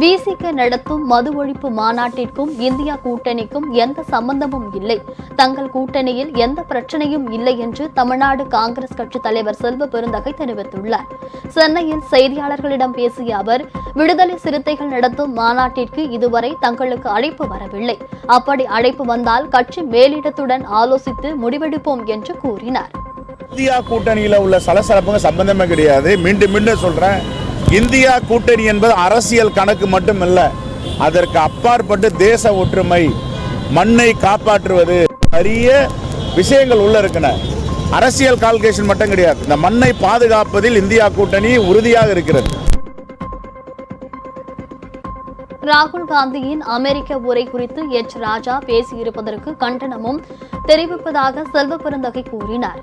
விசிக நடத்தும் மது ஒழிப்பு மாநாட்டிற்கும் இந்தியா கூட்டணிக்கும் எந்த சம்பந்தமும் இல்லை. தங்கள் கூட்டணியில் எந்த பிரச்சனையும் இல்லை என்று தமிழ்நாடு காங்கிரஸ் கட்சி தலைவர் செல்வ பெருந்தகை தெரிவித்துள்ளார். சென்னையில் செய்தியாளர்களிடம் பேசிய அவர் விடுதலை சிறுத்தைகள் நடத்தும் மாநாட்டிற்கு இதுவரை தங்களுக்கு அழைப்பு வரவில்லை. அப்படி அழைப்பு வந்தால் கட்சி மேலிடத்துடன் ஆலோசித்து முடிவெடுப்போம் என்று கூறினார். இந்தியா கூட்டணியில் உள்ள சலசலப்புங்க சம்பந்தமே கிடையாது. மீண்டும் மீண்டும் சொல்றேன். இந்தியா கூட்டணி என்பது அரசியல் கணக்கு மட்டுமல்ல அதற்கு அப்பாற்பட்டு தேச ஒற்றுமை மண்ணை காப்பாற்றுவது நிறைய விஷயங்கள் உள்ள இருக்கின. அரசியல் கால்குலேஷன் மட்டும் கிடையாது. இந்த மண்ணை பாதுகாப்பதில் இந்தியா கூட்டணி உறுதியாக இருக்கிறது. ராகுல் காந்தியின் அமெரிக்க உரை குறித்து எச். ராஜா பேசியிருப்பதற்கு கண்டனமும் தெரிவிப்பதாக செல்வ பெருந்தகை கூறினார்.